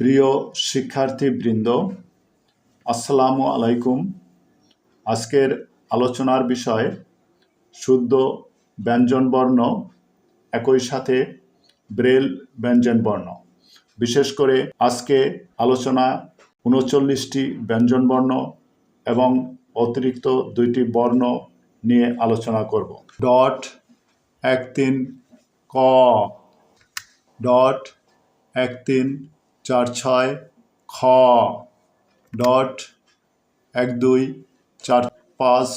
প্রিয় শিক্ষার্থীবৃন্দ, আসসালামু আলাইকুম। আজকের আলোচনার বিষয়, শুদ্ধ ব্যঞ্জনবর্ণ, একই সাথে ব্রেল ব্যঞ্জনবর্ণ। বিশেষ করে আজকে আলোচনা উনচল্লিশটি ব্যঞ্জনবর্ণ এবং অতিরিক্ত দুইটি বর্ণ নিয়ে আলোচনা করব। ডট এক তিন ক। ডট এক তিন চার ছয় খ ডট এক দুই চার পাঁচ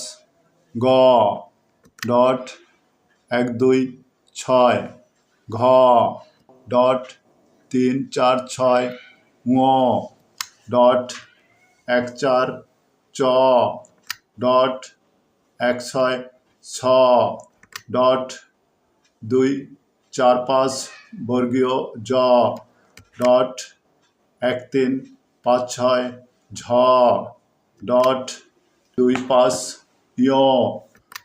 গ ডট এক দুই ছয় ঘ ডট তিন চার ছয় ঙ ডট এক চার চ ডট এক ছয় ছ ডট দুই চার পাঁচ বর্গীয় জ ডট এক তিন পাঁচ ছয় ঝ ডট দুই পাঁচ ইয়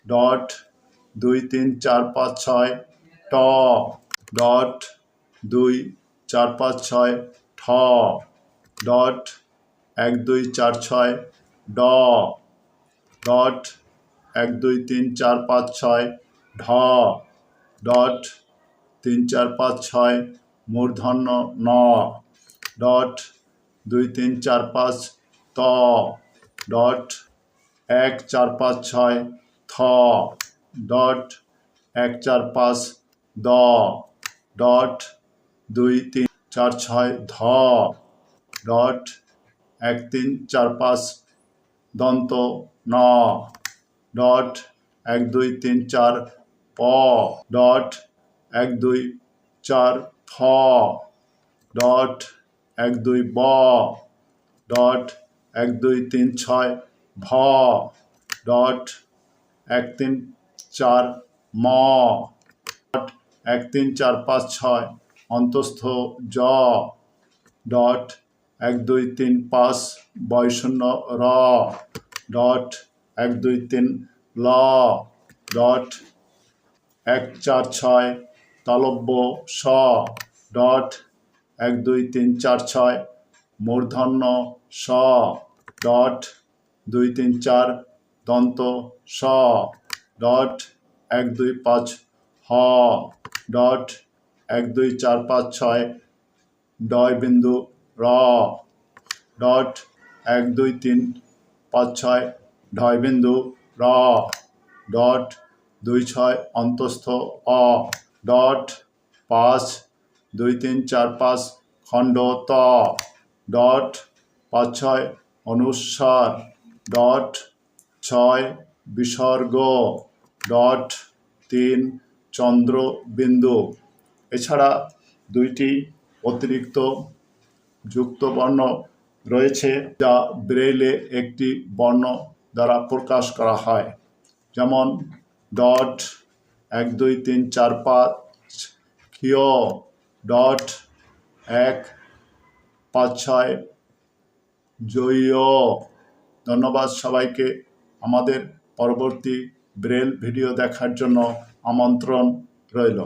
ডট দুই তিন চার পাঁচ ছয় ট ডট দুই চার পাঁচ ছয় ঠ ডট এক দুই চার ছয় ড ডট এক দুই তিন চার পাঁচ ছয় ঢ ডট তিন চার পাঁচ ছয় মূর্ধন্য ন ডট দুই তিন চার পাঁচ ত ডট এক চার পাঁচ ছয় থ ডট এক চার পাঁচ দ ডট দুই তিন চার ছয় ধ ডট এক তিন চার পাঁচ দন্ত ন ডট এক দুই তিন চার প ডট এক দুই চার ফ ডট এক দুই ব ডট এক দুই তিন ছয় ভ ডট এক তিন চার ম ডট এক তিন চার পাঁচ ছয় অন্তস্থ জ ডট এক দুই তিন পাঁচ বয়শূন্য র ডট এক দুই তিন ল ডট এক চার ছয় তালব্য স ডট এক, দুই, তিন, চার, ছয়। মূর্ধন্য, স, ডট, দুই, তিন, চার। দন্ত, স, ডট, এক, দুই, পাঁচ। হ, ডট, এক, দুই, চার, পাঁচ, ছয়। ডয় বিন্দু, র, ডট, এক, দুই, তিন, পাঁচ, ছয়। ঢয় বিন্দু, র, ডট, দুই, ছয়। অন্তস্থ, অ, ডট, পাঁচ। দুই তিন চার পাঁচ খণ্ড ত, ডট, পাঁচ ছয় অনুস্বার ডট, ছয়, বিসর্গ, ডট, তিন, চন্দ্রবিন্দু। এছাড়া দুইটি অতিরিক্ত যুক্ত বর্ণ রয়েছে যা ব্রেলে একটি বর্ণ দ্বারা প্রকাশ করা হয়। যেমন, ডট, এক, দুই, তিন, চার, পাঁচ, ক্ষিয় ডট এক পাঁচ ছয়। জয় ধন্যবাদ সবাইকে আমাদের পরবর্তী ব্রেল ভিডিও দেখার জন্য আমন্ত্রণ রইল।